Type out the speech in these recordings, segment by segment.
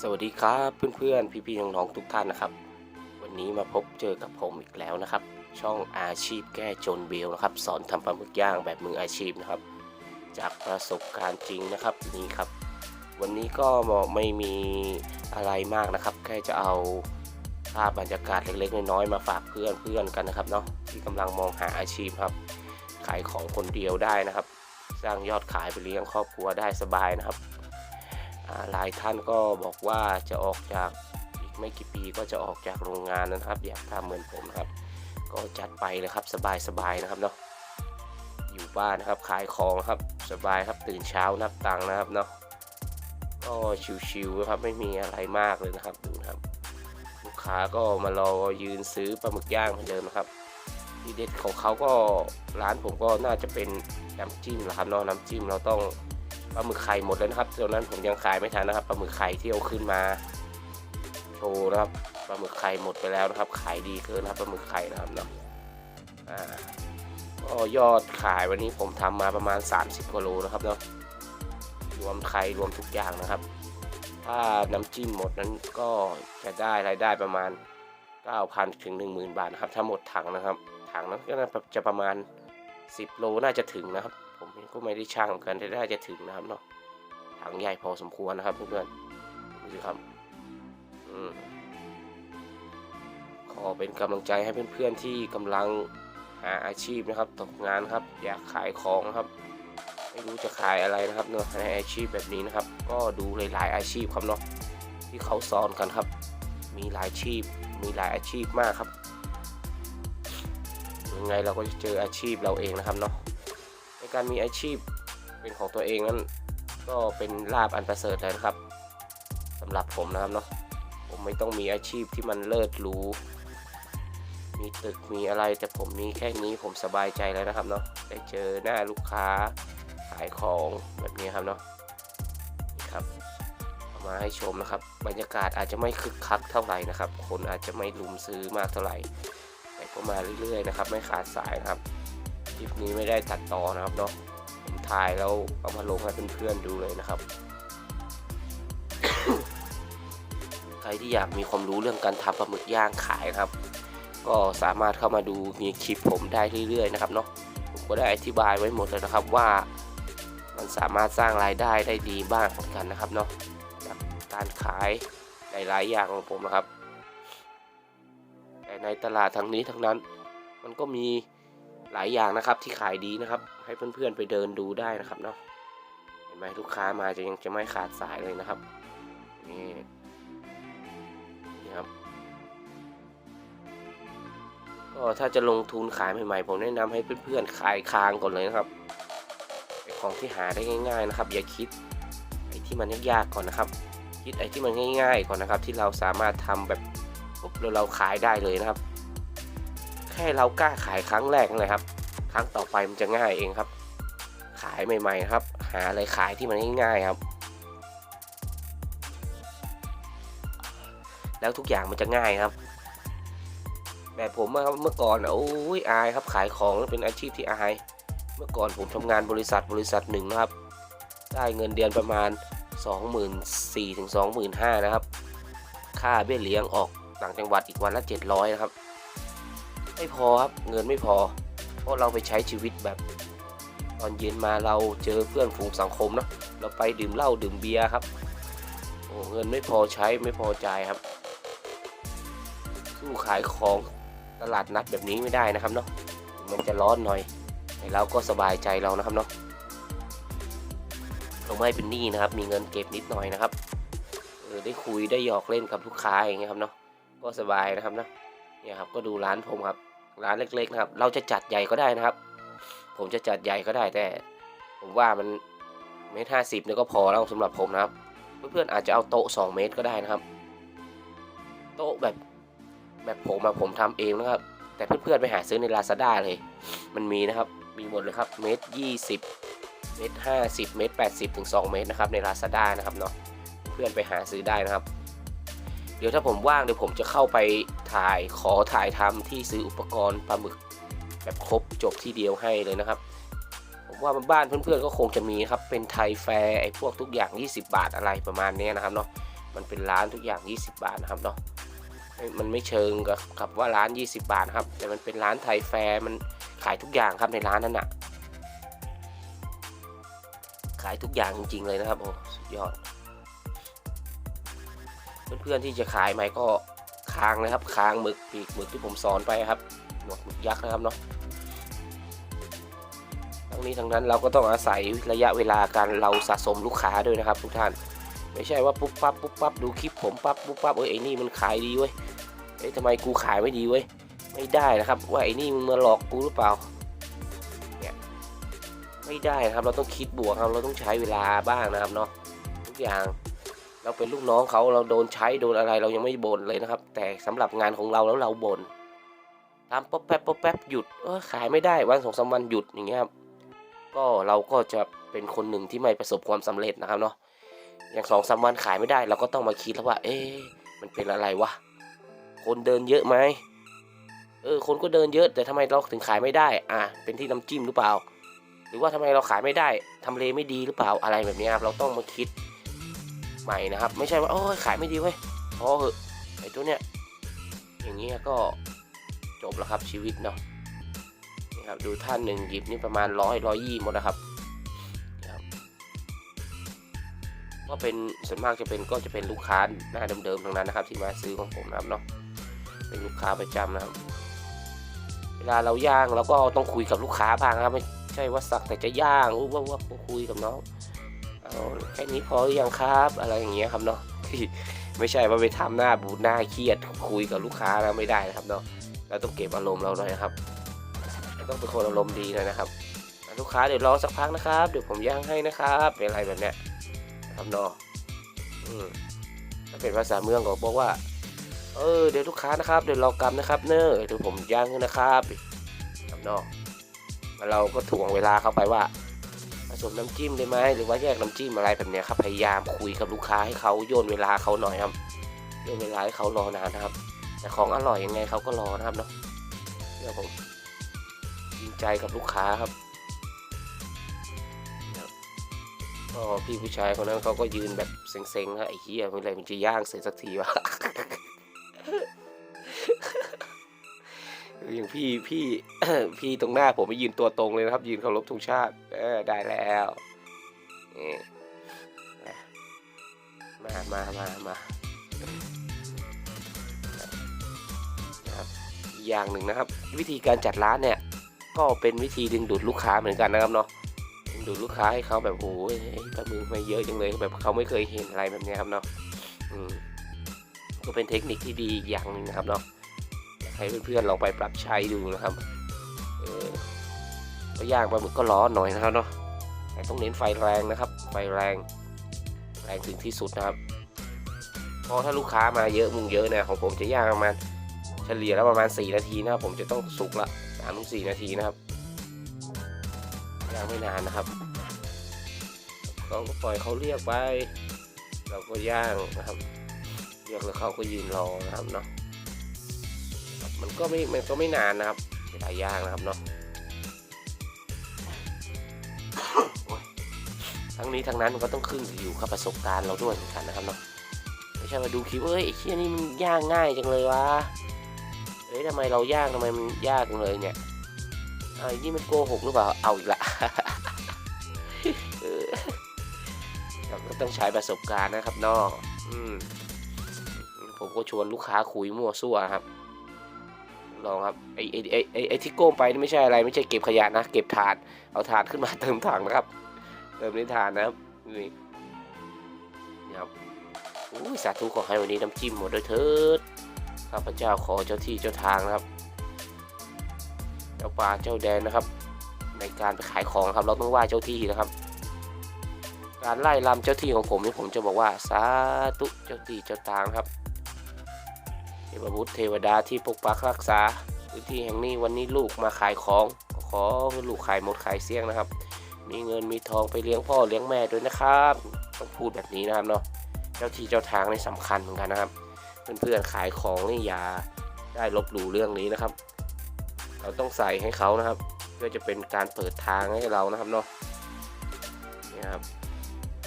สวัสดีครับเพื่อนๆ พี่ๆน้องๆทุกท่านนะครับ วันนี้มาพบเจอกับผมอีกแล้วนะครับ ช่องอาชีพแก้จนเบลนะครับ สอนทำปลาหมึกย่างแบบมืออาชีพนะครับ จากประสบการณ์จริงนะครับนี่ครับ วันนี้ก็ไม่มีอะไรมากนะครับ แค่จะเอาภาพบรรยากาศเล็กๆน้อยๆมาฝากเพื่อนๆกันนะครับเนาะที่กำลังมองหาอาชีพครับ ขายของคนเดียวได้นะครับ สร้างยอดขายไปเลี้ยงครอบครัวได้สบายนะครับ หลายท่านก็บอกว่าจะออกจากอีกไม่กี่ปีก็จะออกจากโรงงานนะครับ อยากทำเหมือนผมครับ ก็จัดไปเลยครับสบายๆนะครับเนาะอยู่บ้านนะครับขายของครับสบายครับตื่นเช้านับตังค์นะครับเนาะก็ชิวๆนะครับไม่มีอะไรมากเลยนะครับดูนะครับ ลูกค้าก็มารอยืนซื้อปลาหมึกย่างเหมือนเดิมนะครับทีเด็ดของเขาก็ร้านผมก็น่าจะเป็นน้ำจิ้มแหละครับเนาะน้ำจิ้มเราต้อง ปลาหมึกไข่หมดแล้วนะครับตอนนั้นผมยังขายไม่ทันนะครับปลาหมึกไข่ที่เอาขึ้นมาโชว์นะครับปลาหมึกไข่หมดไปแล้วนะครับ ขายดีเกินนะครับปลาหมึกไข่นะครับเนาะอ่าก็ยอดขายวันนี้ผมทำมาประมาณ 30กิโลนะครับเนาะรวมไข่รวมทุกอย่างนะครับ ถ้าน้ำจิ้มหมดนั้นก็จะได้รายได้ประมาณ 9,000ถึง10,000 บาทนะครับ ถ้าหมดถังนะครับ ถังนั้นก็น่าจะประมาณ 10 โลน่าจะถึงนะครับ ก็ไม่ได้ช่างกันแต่น่าจะถึงนะครับเนาะถังใหญ่พอสมควรนะครับเพื่อนๆดูสิครับอืมขอเป็นกำลังใจให้เพื่อนๆที่กำลังหาอาชีพนะครับตกงานครับ อยากขายของครับ ไม่รู้จะขายอะไรนะครับเนาะในอาชีพแบบนี้นะครับ ก็ดูหลายๆอาชีพครับเนาะที่เขาสอนกันครับ มีหลายอาชีพ มีหลายอาชีพมากครับยังไงเราก็จะเจออาชีพเราเองนะครับเนาะ การมีอาชีพเป็นของตัวเองนั้น ก็เป็นลาบอันประเสริฐเลยนะครับสำหรับผมนะครับเนาะผมไม่ต้องมีอาชีพที่มันเลิศหรูมีตึกมีอะไรแต่ผมมีแค่นี้ผมสบายใจแล้วนะครับเนาะได้เจอหน้าลูกค้าขายของแบบนี้ครับเนาะนี่ครับเอามาให้ชมนะครับ บรรยากาศอาจจะไม่คึกคักเท่าไหร่นะครับ คนอาจจะไม่ลุมซื้อมากเท่าไหร่แต่ก็มาเรื่อยๆนะครับ ไม่ขาดสายครับ คลิปนี้ไม่ได้ตัดต่อนะครับเนาะผมถ่ายแล้วเอามาลงให้เพื่อนๆดูเลยนะครับ ใครที่อยากมีความรู้เรื่องการทำปลาหมึกย่างขายนะครับ ก็สามารถเข้ามาดูมีคลิปผมได้เรื่อยๆนะครับเนาะผมก็ได้อธิบายไว้หมดเลยนะครับว่ามันสามารถสร้างรายได้ได้ดีบ้างเหมือนกันนะครับเนาะจากการขายหลายๆอย่างของผมนะครับ แต่ในตลาดทั้งนี้ทั้งนั้น มันก็มี หลายอย่างนะครับที่ขายดีนะครับ ให้เพื่อนๆไปเดินดูได้นะครับเนาะเห็นไหมลูกค้ามาจะยังจะไม่ขาดสายเลยนะครับนี่นี่ครับก็ถ้าจะลงทุนขายใหม่ๆ ผมแนะนำให้เพื่อนๆขายคางก่อนเลยนะครับของที่หาได้ง่าย ๆนะครับ อย่าคิดไอ้ที่มันยากๆก่อนนะครับ คิดไอ้ที่มันง่าย ๆ ก่อนนะครับ ที่เราสามารถทำแบบปุ๊บเราขายได้เลยนะครับ แค่เรากล้าขายครั้งแรกนั่นแหละครับ ครั้งต่อไปมันจะง่ายเองครับ ขายใหม่ๆครับ หาอะไรขายที่มันง่ายๆครับ แล้วทุกอย่างมันจะง่ายครับ แบบผมเมื่อก่อนโอ้ยอายครับขายของเป็นอาชีพที่อาย เมื่อก่อนผมทำงานบริษัทบริษัทหนึ่งนะครับ ได้เงินเดือนประมาณ 24,000ถึง25,000นะครับ ค่าเบี้ยเลี้ยงออกต่างจังหวัดอีกวันละ 700นะครับ ไม่พอครับเงินไม่พอ เพราะเราไปใช้ชีวิตแบบ ตอนเย็นมาเราเจอเพื่อนฝูงสังคมเนาะเราไปดื่มเหล้าดื่มเบียร์ครับโอ้เงินไม่พอใช้ไม่พอใจายครับสู้ขายของตลาดนัดแบบนี้ไม่ได้นะครับเนาะมันจะร้อนหน่อยแต่เราก็สบายใจเรานะครับเนาะเราไม่เป็นหนี้นะครับ มีเงินเก็บนิดหน่อยนะครับเออได้คุยได้หยอกเล่นกับลูกค้าอย่างเงี้ยครับเนาะก็สบายนะครับเนาะเนี่ยครับก็ดูร้านผมครับ ร้านเล็กๆนะครับ เราจะจัดใหญ่ก็ได้นะครับ ผมจะจัดใหญ่ก็ได้แต่ ผมว่ามันเมตรห้าสิบเนี่ยก็พอแล้วสำหรับผมนะครับ เพื่อนๆอาจจะเอาโต๊ะ2เมตรก็ได้นะครับ โต๊ะแบบแบบผมอะผมทำเองนะครับ แต่เพื่อนๆไปหาซื้อใน Lazada เลย มันมีนะครับ มีหมดเลยครับเมตรยี่สิบเมตรห้าสิบเมตรแปดสิบถึงสองเมตรนะครับใน Lazada นะครับเนาะเพื่อนไปหาซื้อได้นะครับ เดี๋ยวถ้าผมว่างเดี๋ยวผมจะเข้าไปถ่ายขอถ่ายทำที่ซื้ออุปกรณ์ปลาหมึก แบบครบจบที่เดียวให้เลยนะครับ ผมว่าบ้านเพื่อนๆก็คงจะมีครับ เป็นไทยแฟร์ไอ้พวกทุกอย่าง 20 บาทอะไรประมาณนี้นะครับเนาะมันเป็นร้านทุกอย่าง 20 บาทนะครับเนาะมันไม่เชิงกับกับว่าร้าน 20 บาทนะครับ แต่มันเป็นร้านไทยแฟร์มันขายทุกอย่างครับในร้านนั้นอะขายทุกอย่างจริงๆเลยนะครับโอ้สุดยอด เพื่อนๆที่จะขายไหมก็ค้างนะครับค้างหมึกปีกหมึกที่ผมสอนไปครับหนวดหมึกยักษ์นะครับเนาะทั้งนี้ทั้งนั้นเราก็ต้องอาศัยระยะเวลาการเราสะสมลูกค้าด้วยนะครับ ทุกท่าน ไม่ใช่ว่าปุ๊บปั๊บปุ๊บปั๊บดูคลิปผมปั๊บปุ๊บปั๊บเอ้ยไอ้นี่มันขายดีเว้ยเอ้ยทำไมกูขายไม่ดีเว้ยไม่ได้นะครับ ว่าไอ้นี่มึงมาหลอกกูหรือเปล่าเนี่ยไม่ได้นะครับเราต้องคิดบวกครับเราต้องใช้เวลาบ้างนะครับเนาะทุกอย่าง เราเป็นลูกน้องเขาเราโดนใช้โดนอะไรเรายังไม่บ่นเลยนะครับ แต่สำหรับงานของเราแล้วเราบ่นตามป๊อปแป๊บป๊อปแป๊บหยุดเออขายไม่ได้วันสองสามวันหยุดอย่างเงี้ยครับก็เราก็จะเป็นคนหนึ่งที่ไม่ประสบความสำเร็จนะครับเนาะอย่างสองสามวันขายไม่ได้ เราก็ต้องมาคิดแล้วว่า เอ๊มันเป็นอะไรวะคนเดินเยอะไหมเออคนก็เดินเยอะ แต่ทำไมเราถึงขายไม่ได้ อะเป็นที่น้ำจิ้มหรือเปล่า หรือว่าทำไมเราขายไม่ได้ทำเลไม่ดีหรือเปล่าอะไรแบบนี้ครับเราต้องมาคิด ใหม่นะครับ ไม่ใช่ว่าโอ้ยขายไม่ดีเว้ยพอเหอะไอ้ตัวเนี้ยอย่างเงี้ยก็จบแล้วครับชีวิตเนาะนี่ครับดูท่านหนึ่งหยิบนี่ประมาณร้อยร้อยยี่หมดนะครับนี่ครับก็เป็นส่วนมากจะเป็นก็จะเป็นลูกค้าหน้าเดิมๆทั้งนั้นนะครับ ที่มาซื้อของผมนะครับเนาะเป็นลูกค้าประจำนะครับ เวลาเราย่างเราก็ต้องคุยกับลูกค้าบ้างนะครับไม่ใช่ว่าสักแต่จะย่างว่าว่าคุยกับน้อง เอาแค่นี้พอหรือยังครับอะไรอย่างเงี้ยครับเนาะไม่ใช่ว่าไปทำหน้าบูดหน้าเครียดคุยกับลูกค้าแล้วไม่ได้นะครับเนาะเราต้องเก็บอารมณ์เราหน่อยนะครับต้องเป็นคนอารมณ์ดีหน่อยนะครับลูกค้าเดี๋ยวรอสักพักนะครับเดี๋ยวผมย่างให้นะครับเป็นอะไรแบบเนี้ยครับเนาะอืมถ้าเป็นภาษาเมืองก็บอกว่า เออเดี๋ยวลูกค้านะครับเดี๋ยวรอกรรมนะครับ เนอะเดี๋ยวผมย่างให้นะครับครับเนาะแล้วเราก็ถ่วงเวลาเข้าไปว่า สมน้ำจิ้มได้ไหมหรือว่าแยกน้ำจิ้มอะไรแบบนี้ครับพยายามคุยกับลูกค้าให้เขาโยนเวลาเขาหน่อยครับโยนเวลาให้เขารอนานนะครับ แต่ของอร่อยยังไงเขาก็รอนะครับเนาะเชื่อผมจริงใจกับลูกค้าครับครับก็พี่ผู้ชายคนนั้นเขาก็ยืนแบบเซ็งๆนะไอ้เหี้ยเมื่อไรมันจะย่างเสร็จสักทีวะ อย่างพี่พี่ พี่ตรงหน้าผมไปยืนตัวตรงเลยนะครับ ยืนเคารพธงชาติ เออได้แล้วนี่มามามามานะครับอย่างหนึ่งนะครับ วิธีการจัดร้านเนี่ย ก็เป็นวิธีดึงดูดลูกค้าเหมือนกันนะครับเนาะดึงดูดลูกค้าให้เขาแบบโอ้ยปลาหมึกมาเยอะจังเลยแบบเขาไม่เคยเห็นอะไรแบบนี้ครับเนาะก็เป็นเทคนิคที่ดีอย่างหนึ่งนะครับเนาะ ให้เพื่อนๆลองไปปรับใช้ดูนะครับเออก็ย่างปลาหมึกก็ร้อนหน่อยนะครับเนาะแต่ต้องเน้นไฟแรงนะครับ ไฟแรง แรงถึงที่สุดนะครับเพราะถ้าลูกค้ามาเยอะมุงเยอะนี่ยของผมจะย่างประมาณเฉลี่ยแล้วประมาณ 4 นาทีนะครับผมจะต้องสุกละสามถึงสี่นาทีนะครับย่างไม่นานนะครับเราก็ปล่อยเขาเรียกไป เราก็ย่างนะครับเรียกแล้วเขาก็ยืนรอนะครับเนาะ มันก็ไม่ มันก็ไม่นานนะครับเวลาย่างนะครับเนาะทั้งนี้ทั้งนั้นมันก็ต้องขึ้นอยู่กับประสบการณ์เราด้วยเหมือนกันนะครับเนาะไม่ใช่มาดูคลิปเอ้ยไอ้เชี่ยนี่มันย่างง่ายจังเลยวะเอ้ยทำไมเราย่างทำไมมันยากจังเลยเนี่ยไอ้นี่มันโกหกหรือเปล่าเอาอีกละเราก็ต้องใช้ประสบการณ์นะครับเนาะอืมผมก็ชวนลูกค้าคุยมั่วซั่วครับ ลองครับไอไอไอไอไอที่โก้มไปนี่ไม่ใช่อะไรไม่ใช่เก็บขยะนะ เก็บถาดเอาถาดขึ้นมาเติมถังนะครับ เติมในถาดนะครับนี่นี่ครับอุ้ยสาธุขอให้วันนี้น้ำจิ้มหมดด้วยเถิดข้าพเจ้าขอเจ้าที่เจ้าทางนะครับ เจ้าป่าเจ้าแดนนะครับ ในการไปขายของครับ เราต้องไหว้เจ้าที่นะครับ การไล่ลำเจ้าที่ของผมนี่ผมจะบอกว่าสาธุเจ้าที่เจ้าทางครับ ทพบุตรเทวดาที่ปกปักรักษาพื้นที่แห่งนี้วันนี้ลูกมาขายของขอลูกขายหมดขายเสี่ยงนะครับ มีเงินมีทองไปเลี้ยงพ่อเลี้ยงแม่ด้วยนะครับต้องพูดแบบนี้นะครับเนาะเจ้าที่เจ้าทางนี่สำคัญเหมือนกันนะครับ เพื่อนๆขายของนี่อย่าได้ลบหลู่เรื่องนี้นะครับ เราต้องใส่ให้เขานะครับ เพื่อจะเป็นการเปิดทางให้เรานะครับเนาะนี่ครับ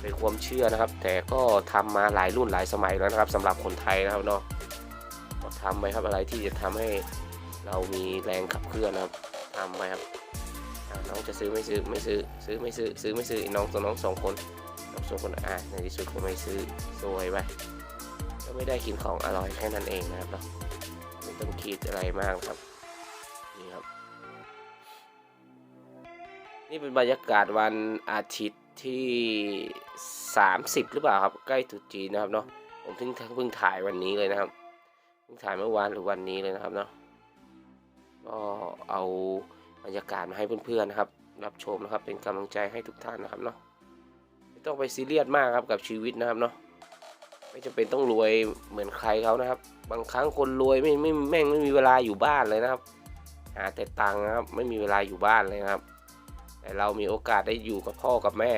เป็นความเชื่อนะครับ แต่ก็ทำมาหลายรุ่นหลายสมัยแล้วนะครับสำหรับคนไทยนะครับเนาะ ทำไปครับอะไรที่จะทำให้เรามีแรงขับเคลื่อนนะครับทำไปครับน้องจะซื้อไม่ซื้อไม่ซื้อซื้อไม่ซื้อซื้อไม่ซื้อน้องตัวน้องสองคนน้องสองคนอะในที่สุดก็ไม่ซื้อซวยไปก็ไม่ได้กินของอร่อยแค่นั้นเองนะครับเนาะไม่ต้องคิดอะไรมากครับนี่ครับ นี่เป็นบรรยากาศวันอาทิตย์ที่ 30 หรือเปล่าครับ ใกล้ตรุษจีนนะครับเนาะผมเพิ่งเพิ่งถ่ายวันนี้เลยนะครับ ถ่ายเมื่อวานหรือวันนี้เลยนะครับเนาะก็เอาบรรยากาศมาให้เพื่อนๆนะครับ รับชมนะครับเป็นกำลังใจให้ทุกท่านนะครับเนาะไม่ต้องไปซีเรียสมากครับกับชีวิตนะครับเนาะไม่จำเป็นต้องรวยเหมือนใครเขานะครับ บางครั้งคนรวยไม่ไม่แม่งไม่มีเวลาอยู่บ้านเลยนะครับ หาแต่ตังค์นะครับไม่มีเวลาอยู่บ้านเลยนะครับ แต่เรามีโอกาสได้อยู่กับพ่อกับแม่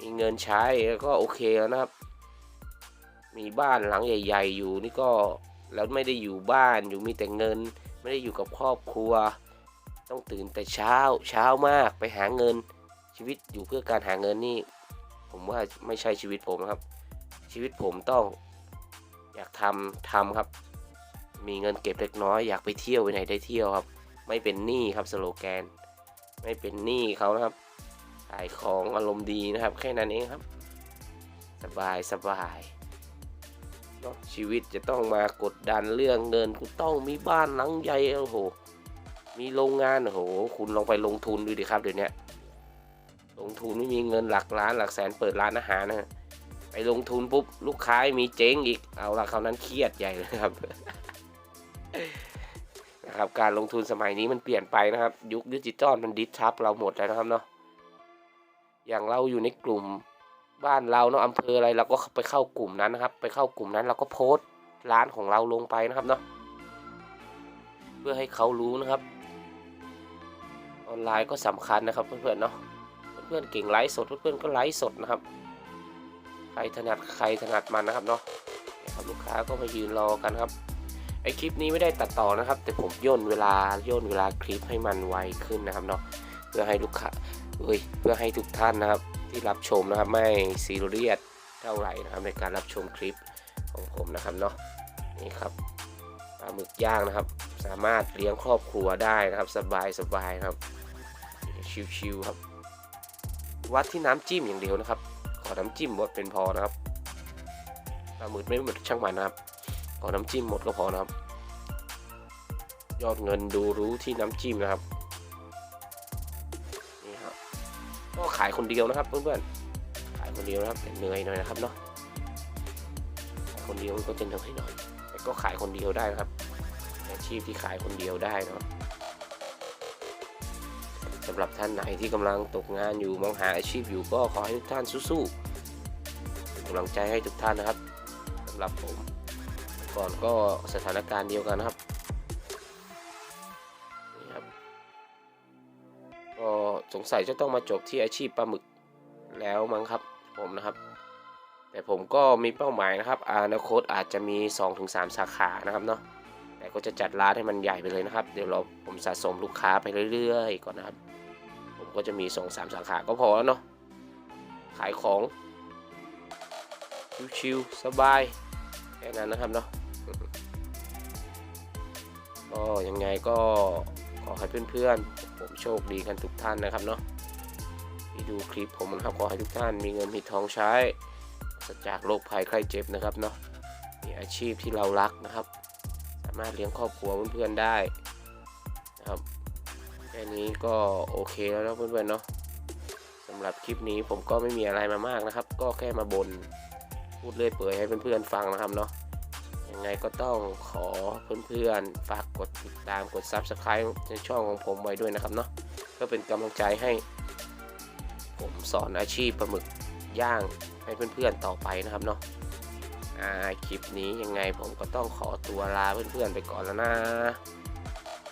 มีเงินใช้ก็โอเคแล้วนะครับ มีบ้านหลังใหญ่ ๆ อยู่นี่ก็ แล้วไม่ได้อยู่บ้านอยู่มีแต่เงิน ไม่ได้อยู่กับครอบครัว ต้องตื่นแต่เช้าเช้ามากไปหาเงิน ชีวิตอยู่เพื่อการหาเงินนี่ ผมว่าไม่ใช่ชีวิตผมนะครับ ชีวิตผมต้องอยากทำทำครับ มีเงินเก็บเล็กน้อย อยากไปเที่ยวไปไหนได้เที่ยวครับ ไม่เป็นหนี้ครับสโลแกน ไม่เป็นหนี้เขานะครับขายของอารมณ์ดีนะครับ แค่นั้นเองครับ สบายสบาย นาะชีวิตจะต้องมากดดันเรื่องเงินคุณต้องมีบ้านหลังใหญ่โอ้โห มีโรงงานโอ้โห คุณลองไปลงทุนดูดิครับเดี๋ยวนี้ลงทุนไม่มีเงินหลักล้านหลักแสนเปิดร้านอาหารนะฮะไปลงทุนปุ๊บลูกค้ามีเจ๊งอีกเอาละคราวนั้นเครียดใหญ่เลยครับนะครับการลงทุนสมัยนี้มันเปลี่ยนไปนะครับ ยุคดิจิตอลมันดิสทับเราหมดแล้วนะครับเนาะอย่างเราอยู่ในกลุ่ม บ้านเราเนาะอำเภออะไรเราก็ไปเข้ากลุ่มนั้นนะครับ ไปเข้ากลุ่มนั้นเราก็โพสต์ร้านของเราลงไปนะครับเนาะเพื่อให้เขารู้นะครับ ออนไลน์ก็สำคัญนะครับเพื่อนๆเนาะเพื่อนๆเก่งไลฟ์สดเพื่อนๆก็ไลฟ์สดนะครับ ใครถนัดใครถนัดมันนะครับเนาะครับลูกค้าก็มายืนรอกันครับไอคลิปนี้ไม่ได้ตัดต่อนะครับ แต่ผมย่นเวลาย่นเวลาคลิปให้มันไวขึ้นนะครับเนาะเพื่อให้ลูกค้าเอ้ยเพื่อให้ทุกท่านนะครับ ที่รับชมนะครับไม่ซีเรียสเท่าไหร่นะครับในการรับชมคลิปของผมนะครับเนาะนี่ครับปลาหมึกย่างนะครับ สามารถเลี้ยงครอบครัวได้นะครับสบายสบายครับชิวๆครับ วัดที่น้ำจิ้มอย่างเดียวนะครับ ขอน้ำจิ้มหมดเป็นพอนะครับปลาหมึกไม่หมดช่างมันนะครับ ขอน้ำจิ้มหมดก็พอนะครับ ยอดเงินดูรู้ที่น้ำจิ้มนะครับายคนเดียวนะครับเพื่อนๆขายคนเดียวนะครับเหนื่อยหน่อยนะครับเนาะขายคนเดียวก็จะเหนื่อยหน่อยแต่ก็ขายคนเดียวได้นะครับอาชีพที่ขายคนเดียวได้เนาะสำหรับท่านไหนที่กำลังตกงานอยู่มองหาอาชีพอยู่ก็ขอให้ทุกท่านสู้ๆเป็นกำลังใจให้ทุกท่านนะครับสำหรับผมก่อนก็สถานการณ์เดียวกันนะครับ งสัยจะต้องมาจบที่อาชีพปลาหมึกแล้วมั้งครับ ผมนะครับ แต่ผมก็มีเป้าหมายนะครับอนาคตอาจจะมี 2-3 สาขานะครับเนาะแต่ก็จะจัดร้านให้มันใหญ่ไปเลยนะครับ เดี๋ยวเราผมสะสมลูกค้าไปเรื่อยๆ ก่อนนะครับ ผมก็จะมี2-3สาขาก็พอแล้วเนาะขายของชิวๆสบายแค่นั้นนะครับเนาะก็ยังไงก็ อให้เพื่อนๆ ผมโชคดีกันทุกท่านนะครับเนาะที่ดูคลิปผมนะครับขอให้ทุกท่านมีเงินมีทองใช้จากโรคภัยไข้เจ็บนะครับเนาะมีอาชีพที่เรารักนะครับ สามารถเลี้ยงครอบครัวเพื่อนๆได้นะครับแค่นี้ก็โอเคแล้วนะเพื่อนๆเนาะสำหรับคลิปนี้ผมก็ไม่มีอะไรมามากนะครับ ก็แค่มาบน่นพูดเลื่อยเปื่อยให้เพื่อนๆฟังนะครับเนาะยังไงก็ต้องขอเพื่อนๆฝาก กดติดตามกด Subscribe ในช่องของผมไว้ด้วยนะครับเนาะเพื่อเป็นกำลังใจให้ ผมสอนอาชีพปลาหมึกย่างให้เพื่อนๆต่อไปนะครับเนาะอ่าคลิปนี้ยังไงผมก็ต้องขอตัวลาเพื่อนๆไปก่อนแล้วนะ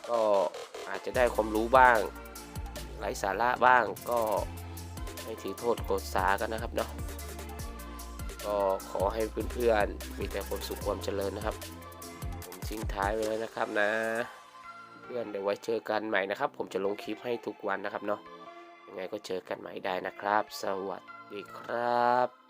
ก็อาจจะได้ความรู้บ้างไร้สาระบ้างก็ไม่ถือโทษโกรธสากันนะครับเนาะก็ขอให้เพื่อนๆมีแต่ความสุขความเจริญนะครับ ทิ้งท้ายไว้แล้วนะครับนะ เพื่อนเดี๋ยวไว้เจอกันใหม่นะครับ ผมจะลงคลิปให้ทุกวันนะครับเนาะยังไงก็เจอกันใหม่ได้นะครับ สวัสดีครับ